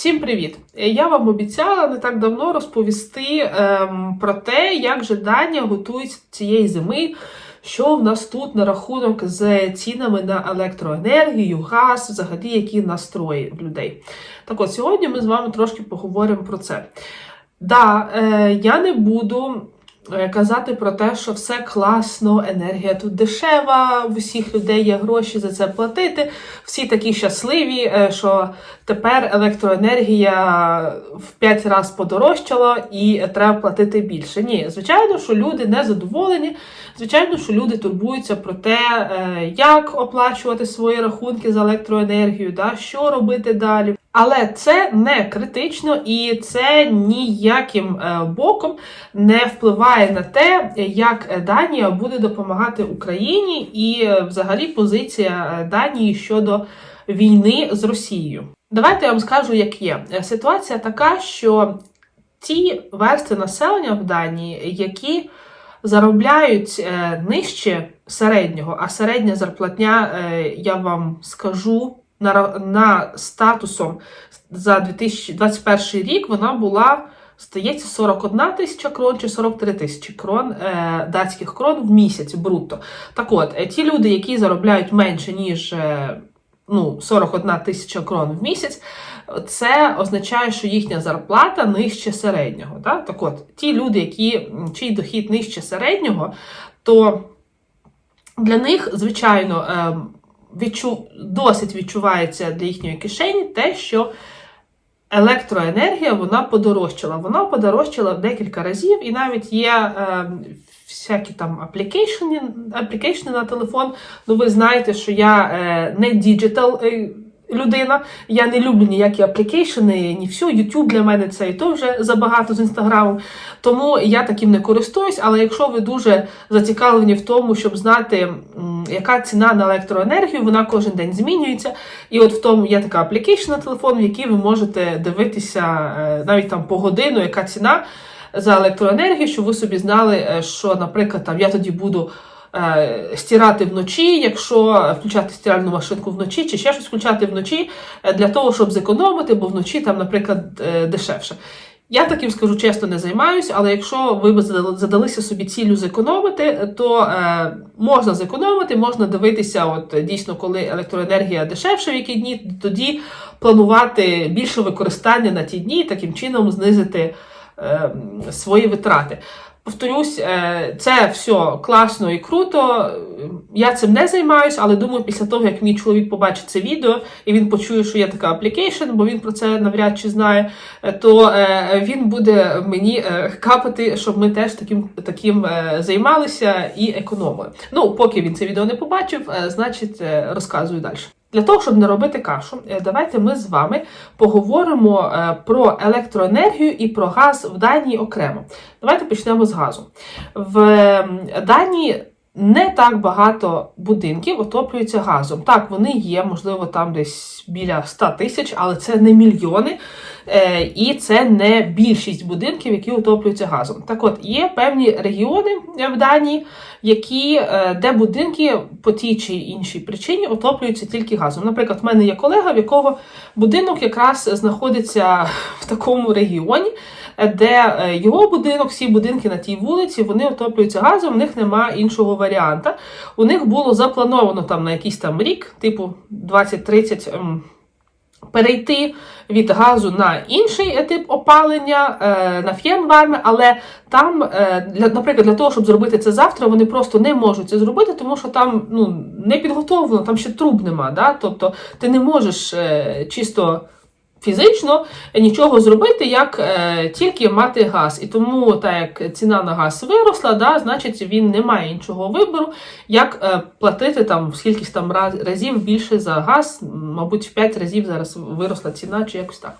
Всім привіт! Я вам обіцяла не так давно розповісти ем, про те, як же Данія готується цієї зими, що в нас тут на рахунок з цінами на електроенергію, газ, взагалі які настрої в людей. Так от сьогодні ми з вами трошки поговоримо про це. Да, е, я не буду е, казати про те, що все класно, енергія тут дешева, в усіх людей є гроші за це платити. Всі такі щасливі, е, що тепер електроенергія в 5 разів подорожчала і треба платити більше. Ні, звичайно, що люди не задоволені. Звичайно, що люди турбуються про те, е, як оплачувати свої рахунки за електроенергію, да, що робити далі. Але це не критично і це ніяким е, боком не впливає на те, як Данія буде допомагати Україні, і е, взагалі позиція е, Данії щодо війни з Росією. Давайте я вам скажу, як є. Ситуація така, що ті версти населення в Данії, які заробляють нижче середнього, а середня зарплатня, я вам скажу, на, на статусом за 2021 рік вона була, здається, 41 тисяча крон чи 43 тисячі крон е, датських крон в місяць брутто. Так от, е, ті люди, які заробляють менше, ніж е, ну, 41 тисяча крон в місяць, це означає, що їхня зарплата нижче середнього. Так, так от, ті люди, які, чий дохід нижче середнього, то для них, звичайно, ем, відчу... досить відчувається для їхньої кишені те, що електроенергія вона подорожчала. Вона подорожчала в декілька разів, і навіть є е, всякі там аплікейшни, на телефон. Ну, ви знаєте, що я е, не діджитал. е, Людина, я не люблю ніякі аплікейшени, ні все. YouTube для мене це і то вже забагато з інстаграмом. Тому я таким не користуюсь. Але якщо ви дуже зацікавлені в тому, щоб знати, яка ціна на електроенергію, вона кожен день змінюється. І от в тому є така аплікейшн на телефон, в якій ви можете дивитися е, навіть там по годину, яка ціна за електроенергію, щоб ви собі знали, е, що, наприклад, там я тоді буду. Е, Стирати вночі, якщо включати стиральну машинку вночі, чи ще щось включати вночі е, для того, щоб зекономити, бо вночі там, наприклад, е, дешевше. Я таким скажу чесно, не займаюсь, але якщо ви задалися собі цілю зекономити, то е, можна зекономити, можна дивитися, от дійсно, коли електроенергія дешевша в які дні, тоді планувати більше використання на ті дні, таким чином знизити е, свої витрати. Повторюсь, е, це все класно і круто. Я цим не займаюсь, але думаю, після того, як мій чоловік побачить це відео і він почує, що є така аплікейшн, бо він про це навряд чи знає, е, то е, він буде мені капати, щоб ми теж таким, таким займалися і економили. Ну, поки він це відео не побачив, значить розказую далі. Для того, щоб не робити кашу, е, давайте ми з вами поговоримо е, про електроенергію і про газ в Данії окремо. Давайте почнемо з газу. В Данії не так багато будинків отоплюються газом. Так, вони є, можливо, там десь біля 100 тисяч, але це не мільйони. Е, І це не більшість будинків, які отоплюються газом. Так от, є певні регіони в Данії, які, е, де будинки по тій чи іншій причині отоплюються тільки газом. Наприклад, в мене є колега, в якого будинок якраз знаходиться в такому регіоні, де е, його будинок, всі будинки на тій вулиці, вони отоплюються газом, в них немає іншого варіанта. У них було заплановано там на якийсь там рік, типу 20-30. Перейти від газу на інший тип опалення, е, на фєнварми, але там, е, наприклад, для того, щоб зробити це завтра, вони просто не можуть це зробити, тому що там ну, не підготовлено, там ще труб нема. Да? Тобто ти не можеш е, чисто фізично нічого зробити, як е, тільки мати газ. І тому, так як ціна на газ виросла, да, значить він не має іншого вибору, як е, платити там скільки там разів більше за газ, мабуть, в 5 разів зараз виросла ціна чи якось так.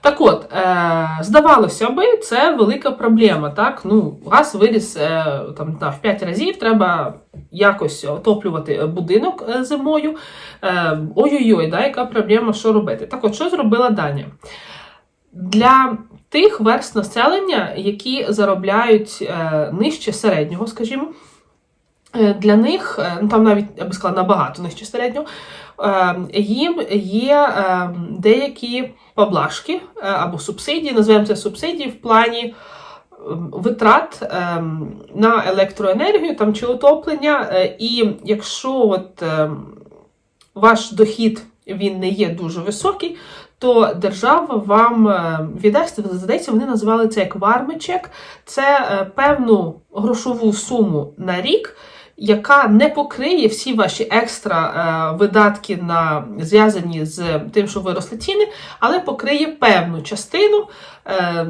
Так от, е, здавалося би, це велика проблема. Так? Ну, газ виріс е, там, та, в 5 разів, треба якось отоплювати будинок е, зимою. Ой-ой-ой, да, яка проблема, що робити? Так от, що зробила Данія? Для тих верст населення, які заробляють нижче середнього, скажімо, Для них, е, ну там навіть я би сказала, набагато нижче середнього, е, їм є е, деякі поблажки е, або субсидії, називаємо це субсидії в плані витрат на електроенергію там, чи отоплення. Е, І якщо от, ваш дохід він не є дуже високий, то держава вам е, віддасть, здається, вони називали це як вармичек. Це е, певну грошову суму на рік, яка не покриє всі ваші екстра е, видатки на зв'язані з тим, що виросли ціни, але покриє певну частину. Е,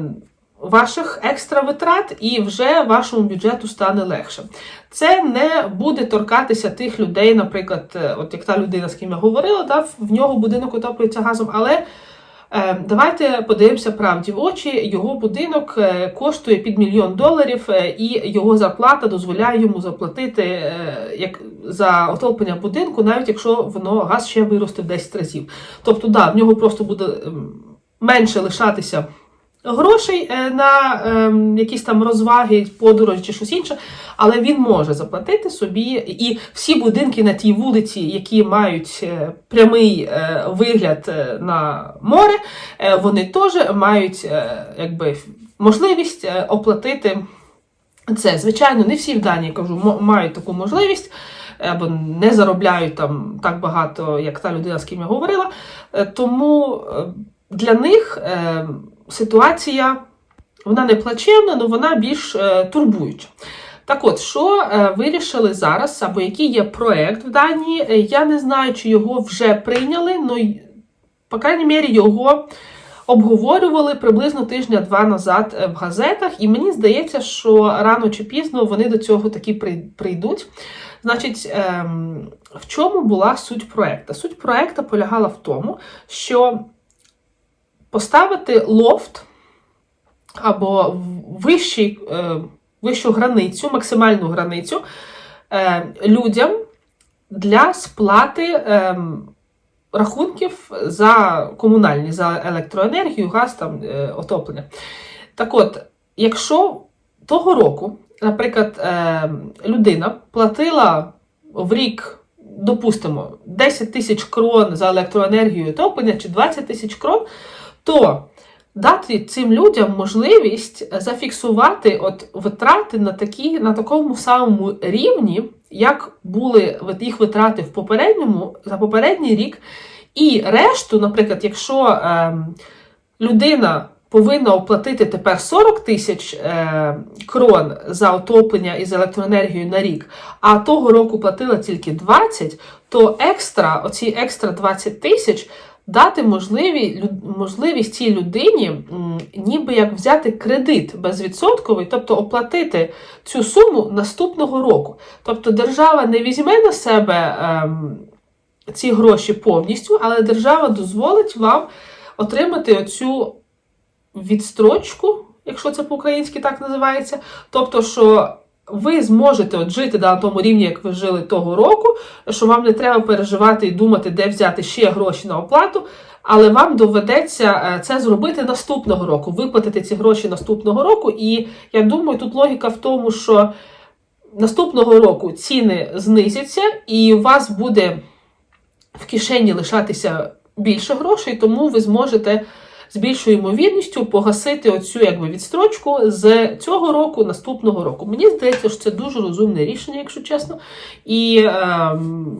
Ваших екстра витрат і вже вашому бюджету стане легше. Це не буде торкатися тих людей, наприклад, е, от як та людина, з ким я говорила, да, в нього будинок отоплюється газом, але Давайте подивимося правді в очі. Його будинок е, коштує під мільйон доларів, е, і його зарплата дозволяє йому заплатити е, як за отоплення будинку, навіть якщо воно газ ще виросте в 10 разів. Тобто, да, в нього просто буде менше лишатися. Грошей е, на ем, якісь там розваги, подорожі чи щось інше, але він може заплатити собі. І всі будинки на тій вулиці, які мають е, прямий е, вигляд на море, вони теж мають якби, можливість оплатити це. Звичайно, не всі в Данії кажу, мають таку можливість. Або не заробляють там так багато, як та людина, з ким я говорила. Тому для них е, ситуація вона не плачевна, але вона більш е, турбуюча. Так от, що е, вирішили зараз, або який є проект в Данії, е, я не знаю, чи його вже прийняли, але, по крайній мірі, його обговорювали приблизно тижня-два назад е, в газетах, і мені здається, що рано чи пізно вони до цього таки прийдуть. Значить, ем, в чому була суть проекту? Суть проекту полягала в тому, що поставити лофт або вищий, е, вищу границю, максимальну границю е, людям для сплати е, рахунків за комунальні, за електроенергію, газ, там, отоплення. Так от, якщо того року, наприклад, людина платила в рік, допустимо, 10 тисяч крон за електроенергію і отоплення чи 20 тисяч крон, то дати цим людям можливість зафіксувати от витрати на, такі, на такому самому рівні, як були їх витрати в попередньому, за попередній рік. І решту, наприклад, якщо ем, людина повинна оплатити тепер 40 тисяч е, крон за отоплення із електроенергією на рік, а того року платила тільки 20, то екстра, оці екстра 20 тисяч дати можливі, можливість цій людині ніби як взяти кредит безвідсотковий, тобто оплатити цю суму наступного року. Тобто держава не візьме на себе ем, ці гроші повністю, але держава дозволить вам отримати оцю відстрочку, якщо це по-українськи так називається. Тобто, що ви зможете от жити на тому рівні, як ви жили того року, що вам не треба переживати і думати, де взяти ще гроші на оплату, але вам доведеться е, це зробити наступного року, виплатити ці гроші наступного року. І я думаю, тут логіка в тому, що наступного року ціни знизяться, і у вас буде в кишені лишатися більше грошей, тому ви зможете з більшою ймовірністю погасити оцю якби, відстрочку з цього року наступного року. Мені здається, що це дуже розумне рішення, якщо чесно. І ем,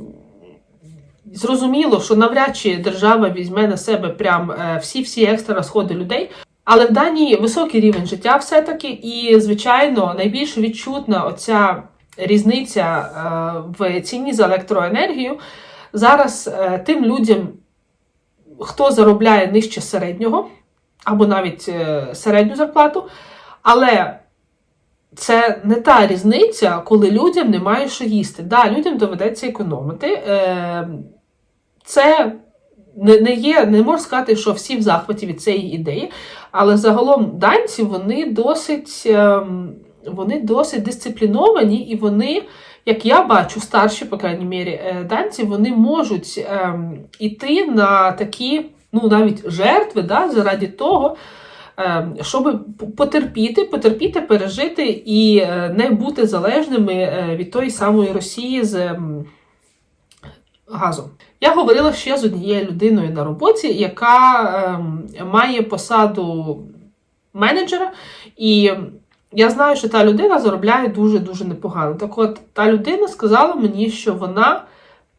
зрозуміло, що навряд чи держава візьме на себе прям е, всі-всі екстра розходи людей. Але в Данії високий рівень життя все-таки, і, звичайно, найбільш відчутна оця різниця е, в ціні за електроенергію зараз е, тим людям, хто заробляє нижче середнього, або навіть е, середню зарплату, але це не та різниця, коли людям немає що їсти. Да, людям доведеться економити. Е, Це не, є, не можна сказати, що всі в захваті від цієї ідеї, але загалом данці вони досить, ем, вони досить дисципліновані і вони, як я бачу, старші, по крайній мірі, е, данці, вони можуть ем, іти на такі, ну навіть жертви, да, заради того, е, щоб потерпіти, потерпіти, пережити і е, не бути залежними е, від тої самої Росії з м, газом. Я говорила ще з однією людиною на роботі, яка ем, має посаду менеджера, і я знаю, що та людина заробляє дуже-дуже непогано. Так от, та людина сказала мені, що вона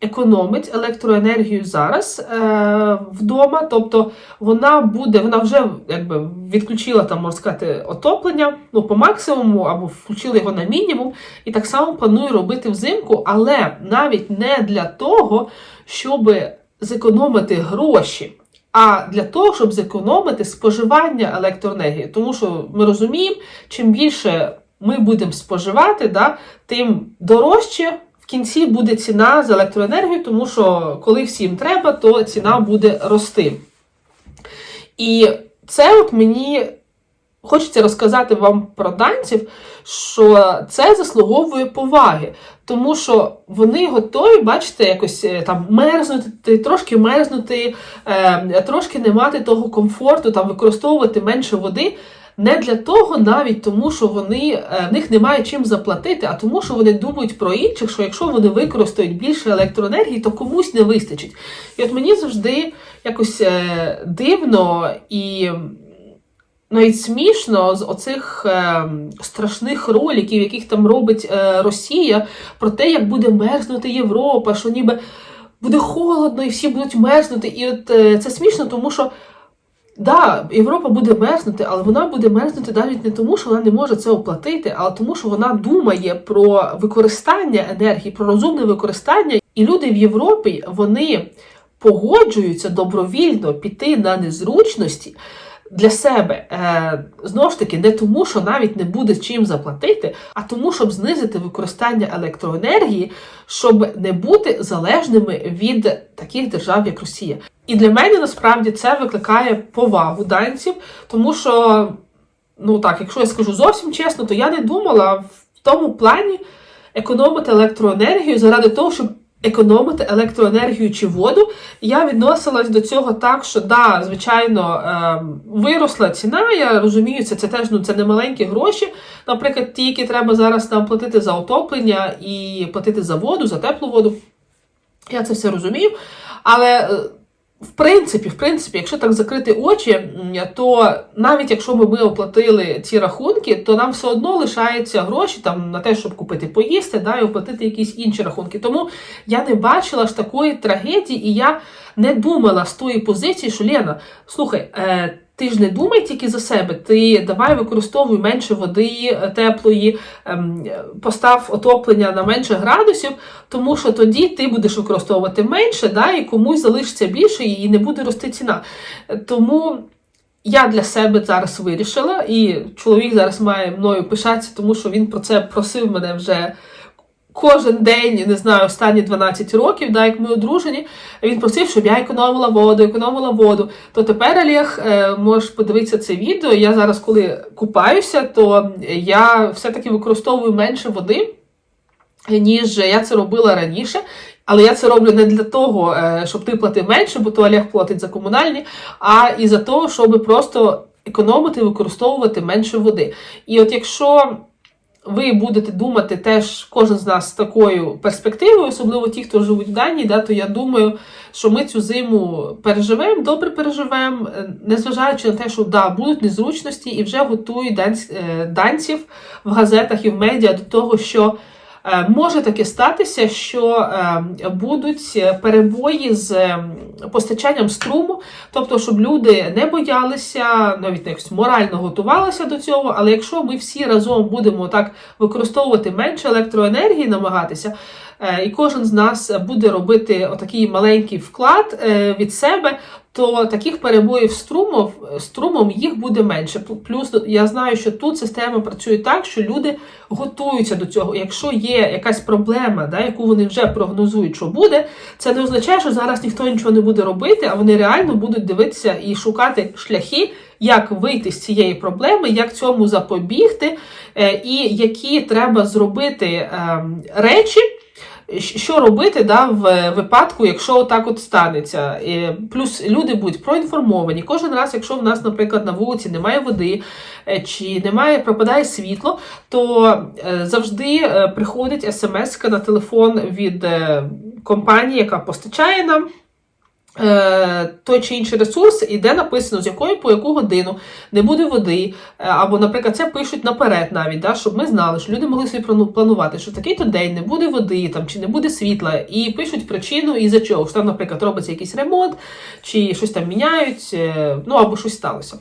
економить електроенергію зараз е, вдома, тобто вона буде, вона вже якби відключила там, можна сказати, отоплення ну, по максимуму або включила його на мінімум, і так само планує робити взимку, але навіть не для того, щоб зекономити гроші. А для того, щоб зекономити споживання електроенергії, тому що ми розуміємо, чим більше ми будемо споживати, да, тим дорожче в кінці буде ціна за електроенергію, тому що коли всім треба, то ціна буде рости. І це от мені хочеться розказати вам про данців, що це заслуговує поваги, тому що вони готові, бачите, якось е, там мерзнути, трошки мерзнути, е, трошки не мати того комфорту, там використовувати менше води. Не для того, навіть тому, що вони е, в них немає чим заплатити, а тому, що вони думають про інших, що якщо вони використають більше електроенергії, то комусь не вистачить. І от мені завжди якось дивно і навіть смішно з оцих е, страшних роликів, яких там робить е, Росія, про те, як буде мерзнути Європа, що ніби буде холодно і всі будуть мерзнути. І от е, це смішно, тому що. Да, Європа буде мерзнути, але вона буде мерзнути навіть не тому, що вона не може це оплатити, а тому, що вона думає про використання енергії, про розумне використання. І люди в Європі вони погоджуються добровільно піти на незручності для себе. Е, Знову ж таки, не тому, що навіть не буде чим заплатити, а тому, щоб знизити використання електроенергії, щоб не бути залежними від таких держав, як Росія. І для мене насправді це викликає повагу данців, тому що, ну так, якщо я скажу зовсім чесно, то я не думала в тому плані економити електроенергію заради того, щоб економити електроенергію чи воду. Я відносилась до цього так, що да, звичайно, ем, виросла ціна. Я розумію, це це теж ну, це не маленькі гроші. Наприклад, ті, які треба зараз нам платити за отоплення і платити за воду, за теплу воду. Я це все розумію. Але. В принципі, в принципі, якщо так закрити очі, то навіть якщо ми, ми оплатили ці рахунки, то нам все одно лишаються гроші там на те, щоб купити поїсти, да, і оплатити якісь інші рахунки. Тому я не бачила ж такої трагедії, і я не думала з тої позиції, що Лена, слухай. Е, ти ж не думай тільки за себе, ти давай використовуй менше води теплої, ем, постав отоплення на менше градусів, тому що тоді ти будеш використовувати менше, да, і комусь залишиться більше, і не буде рости ціна. Тому я для себе зараз вирішила, і чоловік зараз має мною пишатися, тому що він про це просив мене вже кожен день, не знаю, останні 12 років, да, як ми одружені, він просив, щоб я економила воду, економила воду. То тепер Олег, е, можеш подивитися це відео. Я зараз, коли купаюся, то я все-таки використовую менше води, ніж я це робила раніше. Але я це роблю не для того, е, щоб ти платив менше, бо то Олег платить за комунальні, а і за того, щоб просто економити, використовувати менше води. І от якщо ви будете думати теж кожен з нас з такою перспективою, особливо ті, хто живуть в Данії, да, то я думаю, що ми цю зиму переживемо, добре переживемо, незважаючи на те, що да, будуть незручності і вже готують е, данців в газетах і в медіа до того, що. Е, може таке статися, що е, будуть перебої з постачанням струму, тобто, щоб люди не боялися, навіть якось морально готувалися до цього. Але якщо ми всі разом будемо так використовувати менше електроенергії, намагатися, і кожен з нас буде робити отакий маленький вклад від себе, то таких перебоїв струмов, струмом їх буде менше. Плюс я знаю, що тут система працює так, що люди готуються до цього. Якщо є якась проблема, да, яку вони вже прогнозують, що буде, це не означає, що зараз ніхто нічого не буде робити, а вони реально будуть дивитися і шукати шляхи, як вийти з цієї проблеми, як цьому запобігти, е, і які треба зробити ем, речі що робити да, в випадку, якщо так от станеться. Плюс люди будуть проінформовані. Кожен раз, якщо в нас, наприклад, на вулиці немає води е, чи немає, пропадає світло, то е, завжди е, приходить смс на телефон від компанії, яка постачає нам. Е, Той чи інший ресурс, і де написано, з якої по яку годину не буде води, е, або, наприклад, це пишуть наперед навіть, да, щоб ми знали, що люди могли собі планувати, що такий-то день не буде води там, чи не буде світла, і пишуть причину і за чого. Що там, наприклад, робиться якийсь ремонт, чи щось там міняють, е, ну або щось сталося.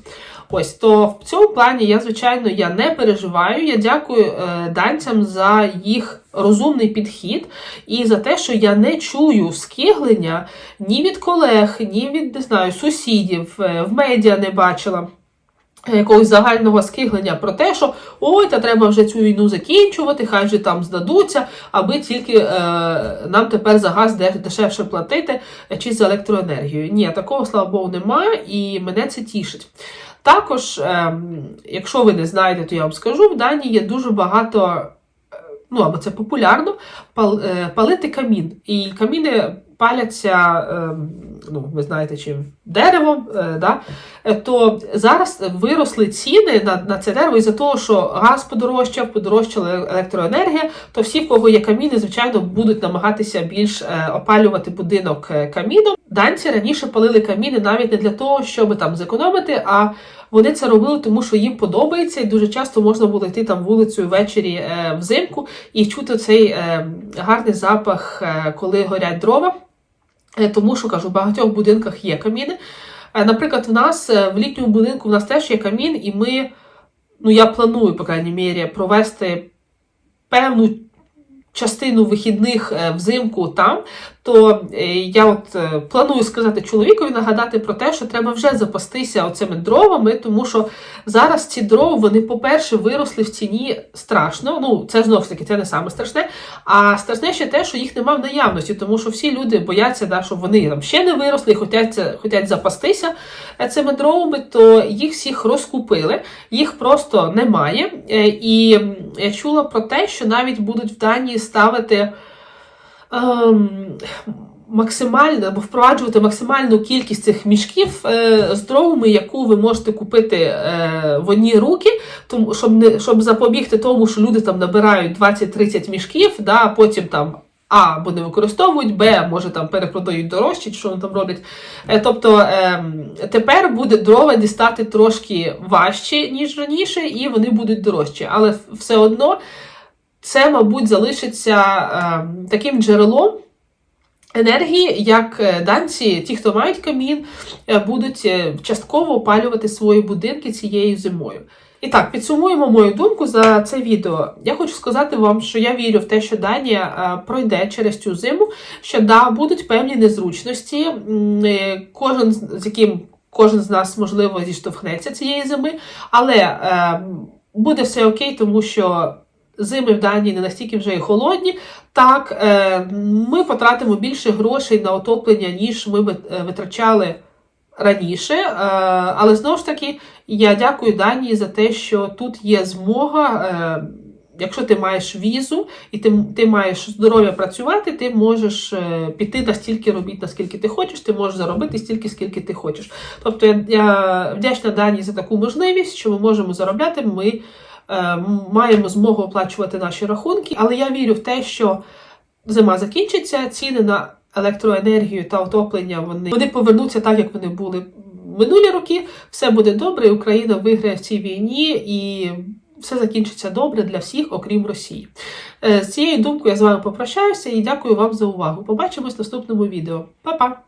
Ось то в цьому плані я, звичайно, я не переживаю. Я дякую е, данцям за їх розумний підхід і за те, що я не чую скиглення ні від колег, ні від не знаю, сусідів, е, в медіа не бачила. е, Якогось загального скиглення про те, що ой, та треба вже цю війну закінчувати, хай же там здадуться, аби тільки е, нам тепер за газ дешевше платити чи за електроенергію. Ні, такого слава Богу, немає, і мене це тішить. Також, ем, якщо ви не знаєте, то я вам скажу, в Данії є дуже багато, е, ну або це популярно, е, палити камін. І каміни паляться, ем, ну, ви знаєте, чим деревом, е, да? То зараз виросли ціни на, на це дерево із-за того, що газ подорожчав, подорожчала електроенергія, то всі, в кого є каміни, звичайно, будуть намагатися більш опалювати будинок каміном. Данці раніше палили каміни навіть не для того, щоб там зекономити, а вони це робили, тому що їм подобається, і дуже часто можна було йти там вулицею ввечері е, взимку і чути цей е, гарний запах, е, коли горять дрова. Е, тому що кажу, в багатьох будинках є каміни. Е, Наприклад, в нас е, в літньому будинку в нас теж є камін, і ми, ну я планую, по крайній мірі, провести певну частину вихідних е, взимку там, то е, я от е, планую сказати чоловікові нагадати про те, що треба вже запастися оцими дровами, тому що зараз ці дрова, вони, по-перше, виросли в ціні страшно. Ну, це знову ж таки це не саме страшне. А страшне ще те, що їх немає в наявності, тому що всі люди бояться, да, що вони там ще не виросли і хочуть, хочуть запастися е, цими дровами, то їх всіх розкупили, їх просто немає. І я чула про те, що навіть будуть в Данії ставити. Ем, максимально або впроваджувати максимальну кількість цих мішків е, з дровами, яку ви можете купити е, в одні руки, тому щоб не щоб запобігти тому, що люди там набирають 20-30 мішків, да, потім там. А, або не використовують, Б, може там перепродають дорожче, що вони там роблять. Е, тобто е, тепер буде дрова дістати трошки важче, ніж раніше, і вони будуть дорожчі. Але все одно це, мабуть, залишиться е, таким джерелом енергії, як е, данці, ті, хто мають камін, е, будуть е, частково опалювати свої будинки цією зимою. І так, підсумуємо мою думку за це відео. Я хочу сказати вам, що я вірю в те, що Данія пройде через цю зиму, що да, будуть певні незручності. Кожен з яким кожен з нас можливо зіштовхнеться цієї зими, але е, буде все окей, тому що зими в Данії не настільки вже і холодні. Так, е, ми потратимо більше грошей на отоплення, ніж ми е, витрачали раніше. Е, але знову ж таки, я дякую Данії за те, що тут є змога. Якщо ти маєш візу і ти, ти маєш здоров'я працювати, ти можеш піти настільки робіт, наскільки ти хочеш, ти можеш заробити стільки, скільки ти хочеш. Тобто я, я вдячна Данії за таку можливість, що ми можемо заробляти. Ми маємо змогу оплачувати наші рахунки, але я вірю в те, що зима закінчиться, ціни на електроенергію та отоплення вони, вони повернуться так, як вони були минулі роки. Все буде добре, і Україна виграє в цій війні і. Все закінчиться добре для всіх, окрім Росії. Е, З цією думкою я з вами попрощаюся і дякую вам за увагу. Побачимось в наступному відео. Па-па!